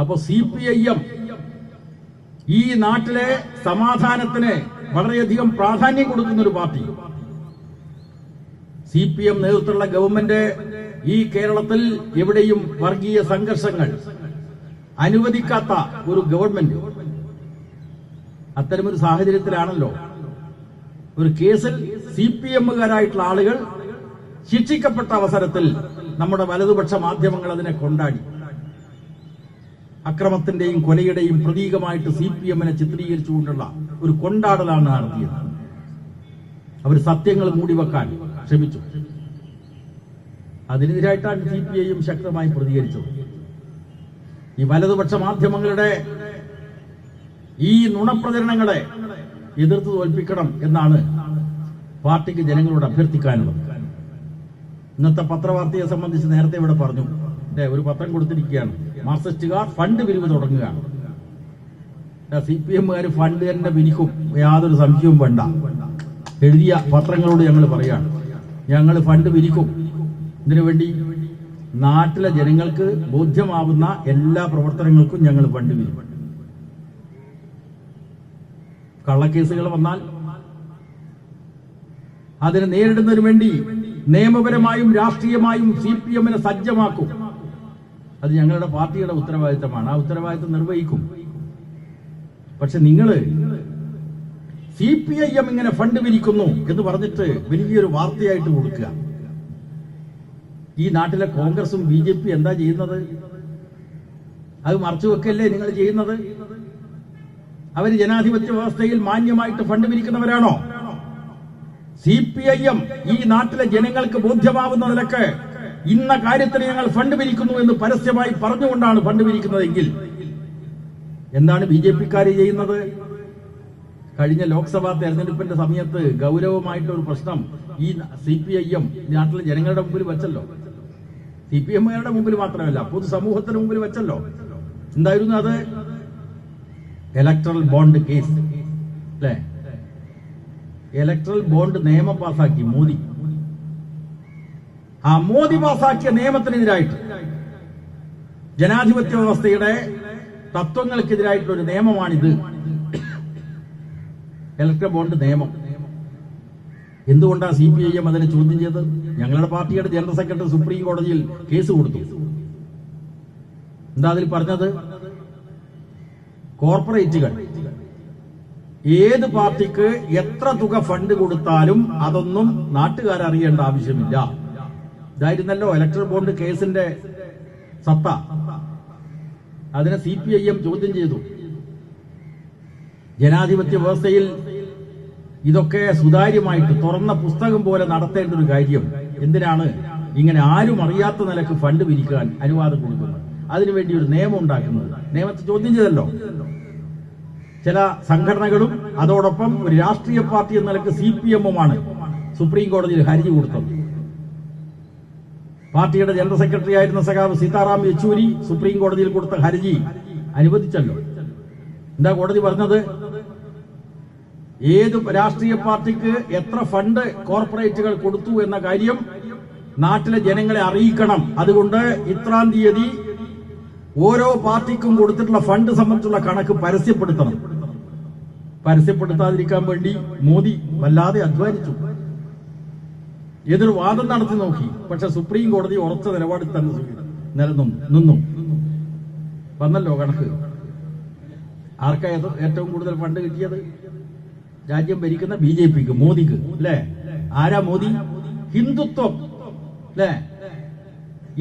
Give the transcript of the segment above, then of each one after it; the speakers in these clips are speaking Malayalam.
അപ്പൊ സി പി ഐ എം ഈ നാട്ടിലെ സമാധാനത്തിന് വളരെയധികം പ്രാധാന്യം കൊടുക്കുന്ന ഒരു പാർട്ടി. സി പി എം നേതൃത്വമുള്ള ഗവൺമെന്റ് ഈ കേരളത്തിൽ എവിടെയും വർഗീയ സംഘർഷങ്ങൾ അനുവദിക്കാത്ത ഒരു ഗവൺമെന്റ്. അത്തരമൊരു സാഹചര്യത്തിലാണല്ലോ ഒരു കേസിൽ സി പി എമ്മുകാരായിട്ടുള്ള ആളുകൾ ശിക്ഷിക്കപ്പെട്ട അവസരത്തിൽ നമ്മുടെ വലതുപക്ഷ മാധ്യമങ്ങൾ അതിനെ കൊണ്ടാടി. അക്രമത്തിന്റെയും കൊലയുടെയും പ്രതീകമായിട്ട് സി പി എമ്മിനെ ചിത്രീകരിച്ചുകൊണ്ടുള്ള ഒരു കൊണ്ടാടലാണ് നടത്തിയത്. അവർ സത്യങ്ങൾ മൂടിവെക്കാൻ ശ്രമിച്ചു. അതിനെതിരായിട്ടാണ് സി പി ഐയും ശക്തമായി പ്രതികരിച്ചത്. ഈ വലതുപക്ഷ മാധ്യമങ്ങളുടെ ഈ നുണപ്രചരണങ്ങളെ എതിർത്ത് തോൽപ്പിക്കണം എന്നാണ് പാർട്ടിക്ക് ജനങ്ങളോട് അഭ്യർത്ഥിക്കാനുള്ളത്. ഇന്നത്തെ പത്രവാർത്തയെ സംബന്ധിച്ച് നേരത്തെ ഇവിടെ പറഞ്ഞു. അല്ലെ ഒരു പത്രം കൊടുത്തിരിക്കുകയാണ്. മാർക്സിസ്റ്റുകാർ ഫണ്ട് പിരിവ് തുടങ്ങുകയാണ്. സി പി എമ്മുകാർ ഫണ്ട് തന്നെ പിരിക്കും. യാതൊരു സംശയവും വേണ്ട. എഴുതിയ പത്രങ്ങളോട് ഞങ്ങൾ പറയാണ്. ഞങ്ങൾ ഫണ്ട് പിരിക്കും. ഇതിനു വേണ്ടി നാട്ടിലെ ജനങ്ങൾക്ക് ബോധ്യമാവുന്ന എല്ലാ പ്രവർത്തനങ്ങൾക്കും ഞങ്ങൾ ഫണ്ട് പിരിക്കും. കള്ളക്കേസുകൾ വന്നാൽ അതിനെ നേരിടുന്നതിന് വേണ്ടി നിയമപരമായും രാഷ്ട്രീയമായും സി പി എമ്മിനെ സജ്ജമാക്കും. അത് ഞങ്ങളുടെ പാർട്ടിയുടെ ഉത്തരവാദിത്തമാണ്. ആ ഉത്തരവാദിത്തം നിർവഹിക്കും. പക്ഷെ നിങ്ങൾ സി പി ഐ എം ഇങ്ങനെ ഫണ്ട് പിരിക്കുന്നു എന്ന് പറഞ്ഞിട്ട് വലിയൊരു വാർത്തയായിട്ട് കൊടുക്കുക. ഈ നാട്ടിലെ കോൺഗ്രസും ബി ജെ പി എന്താ ചെയ്യുന്നത്? അത് മറച്ചു വെക്കല്ലേ നിങ്ങൾ ചെയ്യുന്നത്? അവർ ജനാധിപത്യ വ്യവസ്ഥയിൽ മാന്യമായിട്ട് ഫണ്ട് പിരിക്കുന്നവരാണോ സി പി ഐ എം ഈ നാട്ടിലെ ജനങ്ങൾക്ക് ബോധ്യമാവുന്ന നിലയ്ക്ക് ഇന്ന കാര്യത്തിന് ഞങ്ങൾ ഫണ്ട് പിരിക്കുന്നു എന്ന് പരസ്യമായി പറഞ്ഞുകൊണ്ടാണ് ഫണ്ട് പിരിക്കുന്നതെങ്കിൽ എന്താണ് ബി ജെ ചെയ്യുന്നത്? കഴിഞ്ഞ ലോക്സഭാ തെരഞ്ഞെടുപ്പിന്റെ സമയത്ത് ഗൗരവമായിട്ടുള്ള ഒരു പ്രശ്നം ഈ സി പി ഐ എം നാട്ടിലെ ജനങ്ങളുടെ മുമ്പിൽ വെച്ചല്ലോ. സി പി എമ്മുകാരുടെ മുമ്പിൽ മാത്രമല്ല പൊതുസമൂഹത്തിന് മുമ്പിൽ വെച്ചല്ലോ. എന്തായിരുന്നു അത്? ഇലക്ട്രൽ ബോണ്ട് കേസ് അല്ലേ? ഇലക്ട്രൽ ബോണ്ട് നിയമം പാസാക്കി മോദി. ആ മോദി പാസാക്കിയ നിയമത്തിനെതിരായിട്ട് ജനാധിപത്യ വ്യവസ്ഥയുടെ തത്വങ്ങൾക്കെതിരായിട്ടുള്ള ഒരു നിയമമാണിത്. ഇലക്ട്രൽ ബോണ്ട് നിയമം. എന്തുകൊണ്ടാണ് സി പി ഐ എം അതിനെ ചോദ്യം ചെയ്തത്? ഞങ്ങളുടെ പാർട്ടിയുടെ ജനറൽ സെക്രട്ടറി സുപ്രീം കോടതിയിൽ കേസ് കൊടുത്തു. എന്താ അതിൽ പറഞ്ഞത്? കോർപ്പറേറ്റുകൾ ഏത് പാർട്ടിക്ക് എത്ര തുക ഫണ്ട് കൊടുത്താലും അതൊന്നും നാട്ടുകാരറിയേണ്ട ആവശ്യമില്ല. ഇതായിരുന്നല്ലോ ഇലക്ട്രൽ ബോണ്ട് കേസിന്റെ സത്ത. അതിനെ സി പി ഐ എം ചോദ്യം ചെയ്തു. ജനാധിപത്യ വ്യവസ്ഥയിൽ ഇതൊക്കെ സുതാര്യമായിട്ട് തുറന്ന പുസ്തകം പോലെ നടത്തേണ്ട ഒരു കാര്യം എന്തിനാണ്? ഇങ്ങനെ ആരും അറിയാത്ത നിലയ്ക്ക് ഫണ്ട് പിരിക്കാൻ അനുവാദം കൊടുക്കുന്നത്. അതിനുവേണ്ടി ഒരു നിയമം ഉണ്ടാക്കുന്നത്. നിയമത്തെ ചോദ്യം ചെയ്തല്ലോ. ചില സംഘടനകളും അതോടൊപ്പം ഒരു രാഷ്ട്രീയ പാർട്ടി എന്ന നിലയ്ക്ക് സി പി എമ്മുമാണ് സുപ്രീം കോടതിയിൽ ഹർജി കൊടുത്തത്. പാർട്ടിയുടെ ജനറൽ സെക്രട്ടറി ആയിരുന്ന സഖാവ് സീതാറാം യെച്ചൂരി സുപ്രീം കോടതിയിൽ കൊടുത്ത ഹർജി അനുവദിച്ചല്ലോ. എന്താ കോടതി പറഞ്ഞത്? ഏത് രാഷ്ട്രീയ പാർട്ടിക്ക് എത്ര ഫണ്ട് കോർപ്പറേറ്റുകൾ കൊടുത്തു എന്ന കാര്യം നാട്ടിലെ ജനങ്ങളെ അറിയിക്കണം. അതുകൊണ്ട് ഇത്രാം തീയതി ഓരോ പാർട്ടിക്കും കൊടുത്തിട്ടുള്ള ഫണ്ട് സംബന്ധിച്ചുള്ള കണക്ക് പരസ്യപ്പെടുത്തണം. പരസ്യപ്പെടുത്താതിരിക്കാൻ വേണ്ടി മോദി വല്ലാതെ അധ്വാനിച്ചു. എതിർ വാദം നടത്തി നോക്കി. പക്ഷെ സുപ്രീം കോടതി ഉറച്ച നിലപാടിൽ തന്നെ. നിലനിന്നു നിന്നു. വന്നല്ലോ കണക്ക്. ആർക്കാ ഏറ്റവും കൂടുതൽ ഫണ്ട് കിട്ടിയത്? രാജ്യം ഭരിക്കുന്ന ബി ജെ പിക്ക് മോദിക്ക് അല്ലേ? ആരാ മോദി? ഹിന്ദുത്വം അല്ലേ?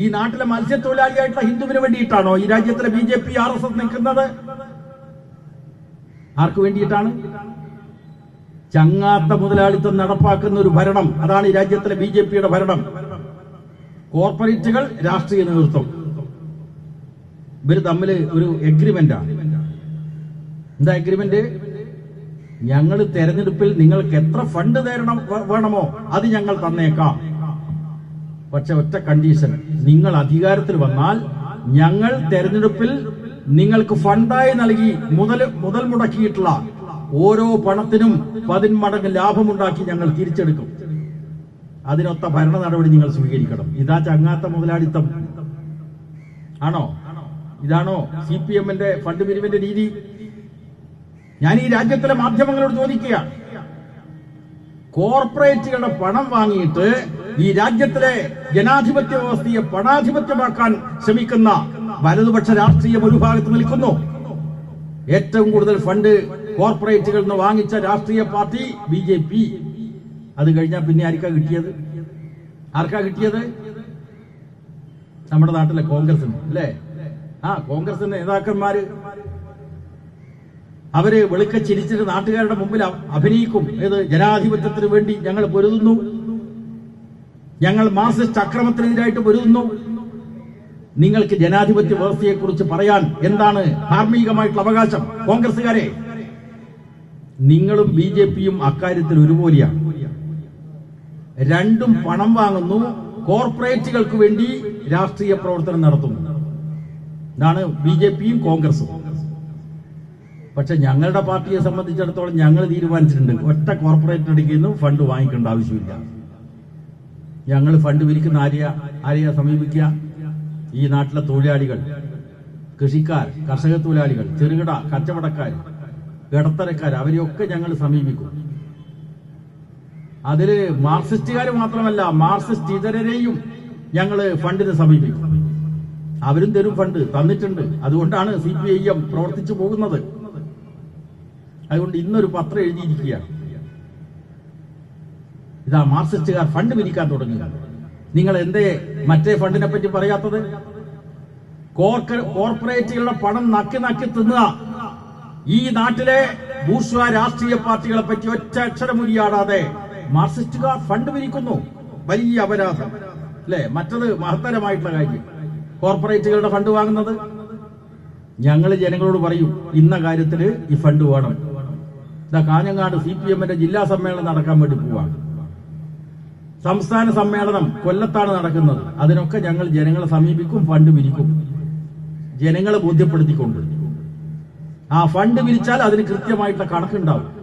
ഈ നാട്ടിലെ മത്സ്യത്തൊഴിലാളിയായിട്ടുള്ള ഹിന്ദുവിന് വേണ്ടിയിട്ടാണോ ഈ രാജ്യത്തിലെ B J P R S S നിൽക്കുന്നത്? ആർക്ക് വേണ്ടിയിട്ടാണ്? ചങ്ങാത്ത മുതലാളിത്തം നടപ്പാക്കുന്ന ഒരു ഭരണം. അതാണ് ഈ രാജ്യത്തിലെ ബി ജെ പിയുടെ ഭരണം. കോർപ്പറേറ്റുകൾ രാഷ്ട്രീയ നേതൃത്വം. ഇവർ തമ്മിൽ ഒരു എഗ്രിമെന്റാണ് എന്താ എഗ്രിമെന്റ് ഞങ്ങൾ തെരഞ്ഞെടുപ്പിൽ നിങ്ങൾക്ക് എത്ര ഫണ്ട് തരണം വേണമോ അത് ഞങ്ങൾ തന്നേക്കാം. പക്ഷെ ഒറ്റ കണ്ടീഷൻ നിങ്ങൾ അധികാരത്തിൽ വന്നാൽ ഞങ്ങൾ തെരഞ്ഞെടുപ്പിൽ നിങ്ങൾക്ക് ഫണ്ടായി നൽകി മുതൽ മുതൽ മുടക്കിയിട്ടുള്ള ഓരോ പണത്തിനും പതിന്മടങ്ങ് ലാഭമുണ്ടാക്കി ഞങ്ങൾ തിരിച്ചെടുക്കും. അതിനൊത്ത ഭരണ നടപടി നിങ്ങൾ സ്വീകരിക്കണം. ഇതാ ചങ്ങാത്ത മുതലാളിത്തം. ആണോ? ഇതാണോ സി പി എമ്മിന്റെ ഫണ്ട് പിരിവിന്റെ രീതി? ഞാൻ ഈ രാജ്യത്തിലെ മാധ്യമങ്ങളോട് ചോദിക്കുക. കോർപ്പറേറ്റുകളുടെ പണം വാങ്ങിയിട്ട് ഈ രാജ്യത്തിലെ ജനാധിപത്യ വ്യവസ്ഥയെ പണാധിപത്യമാക്കാൻ ശ്രമിക്കുന്ന വലതുപക്ഷ രാഷ്ട്രീയം ഒരു ഭാഗത്ത് നിൽക്കുന്നു. ഏറ്റവും കൂടുതൽ ഫണ്ട് കോർപ്പറേറ്റുകളിൽ നിന്ന് വാങ്ങിച്ച രാഷ്ട്രീയ പാർട്ടി ബി ജെ പി. അത് കഴിഞ്ഞാൽ പിന്നെ ആർക്കാ കിട്ടിയത്? ആർക്കാ കിട്ടിയത്? നമ്മുടെ നാട്ടിലെ കോൺഗ്രസിന് അല്ലേ? ആ കോൺഗ്രസിന്റെ നേതാക്കന്മാര്. അവർ വെളുക്ക ചിരിച്ചിട്ട് നാട്ടുകാരുടെ മുമ്പിൽ അഭിനയിക്കും. ഏത്? ജനാധിപത്യത്തിന് വേണ്ടി ഞങ്ങൾ പൊരുതുന്നു. ഞങ്ങൾ മാർസിസ്റ്റ് അക്രമത്തിനെതിരായിട്ട് പൊരുതുന്നു. നിങ്ങൾക്ക് ജനാധിപത്യ വ്യവസ്ഥയെക്കുറിച്ച് പറയാൻ എന്താണ് ധാർമ്മികമായിട്ടുള്ള അവകാശം? കോൺഗ്രസുകാരെ നിങ്ങളും ബി ജെ പിയും അക്കാര്യത്തിൽ ഒരുപോലെയാണ്. രണ്ടും പണം വാങ്ങുന്നു കോർപ്പറേറ്റുകൾക്ക് വേണ്ടി രാഷ്ട്രീയ പ്രവർത്തനം നടത്തുന്നു. ഇതാണ് ബി ജെ പിയും കോൺഗ്രസും. പക്ഷെ ഞങ്ങളുടെ പാർട്ടിയെ സംബന്ധിച്ചിടത്തോളം ഞങ്ങൾ തീരുമാനിച്ചിട്ടുണ്ട്. ഒറ്റ കോർപ്പറേറ്റ് അടിക്കുന്നു ഫണ്ട് വാങ്ങിക്കേണ്ട ആവശ്യമില്ല. ഞങ്ങൾ ഫണ്ട് വിരിക്കുന്ന ആര്യ? ആരെയാ സമീപിക്കുക? ഈ നാട്ടിലെ തൊഴിലാളികൾ കൃഷിക്കാർ കർഷക തൊഴിലാളികൾ ചെറുകിട കച്ചവടക്കാർ ഇടത്തരക്കാർ അവരെയൊക്കെ ഞങ്ങൾ സമീപിക്കും. അതിൽ മാർക്സിസ്റ്റുകാർ മാത്രമല്ല മാർക്സിസ്റ്റ് ഇതരരെയും ഞങ്ങൾ ഫണ്ടിന് സമീപിക്കും. അവരും തരും ഫണ്ട് തന്നിട്ടുണ്ട്. അതുകൊണ്ടാണ് സി പി ഐ എം പ്രവർത്തിച്ചു പോകുന്നത്. അതുകൊണ്ട് ഇന്നൊരു പത്രം എഴുതിയിരിക്കുകയാണ്. ഇതാ മാർക്സിസ്റ്റുകാർ ഫണ്ട് പിരിക്കാൻ തുടങ്ങുക നിങ്ങൾ എന്തേ മറ്റേ ഫണ്ടിനെ പറ്റി പറയാത്തത് കോർപ്പറേറ്റുകളുടെ പണം നക്കി നക്കി തിന്നുക. ഈ നാട്ടിലെ ഭൂഷ്വ രാഷ്ട്രീയ പാർട്ടികളെ പറ്റി ഒറ്റ അക്ഷരമുരിയാടാതെ മാർക്സിസ്റ്റുകാർ ഫണ്ട് പിരിക്കുന്നു വലിയ അപരാധം. അല്ലെ? മറ്റത് മഹത്തരമായിട്ടുള്ള കാര്യം. കോർപ്പറേറ്റുകളുടെ ഫണ്ട് വാങ്ങുന്നത്. ഞങ്ങൾ ജനങ്ങളോട് പറയും ഇന്ന കാര്യത്തിൽ ഈ ഫണ്ട് വേണം. ഇതാ കാഞ്ഞങ്ങാട് സി പി എമ്മിന്റെ ജില്ലാ സമ്മേളനം നടക്കാൻ വേണ്ടി പോവാണ്. സംസ്ഥാന സമ്മേളനം കൊല്ലത്താണ് നടക്കുന്നത്. അതിനൊക്കെ ഞങ്ങൾ ജനങ്ങളെ സമീപിക്കും ഫണ്ട് പിരിക്കും ജനങ്ങളെ ബോധ്യപ്പെടുത്തിക്കൊണ്ട്. ആ ഫണ്ട് പിരിച്ചാൽ അതിന് കൃത്യമായിട്ടുള്ള കണക്കുണ്ടാവും.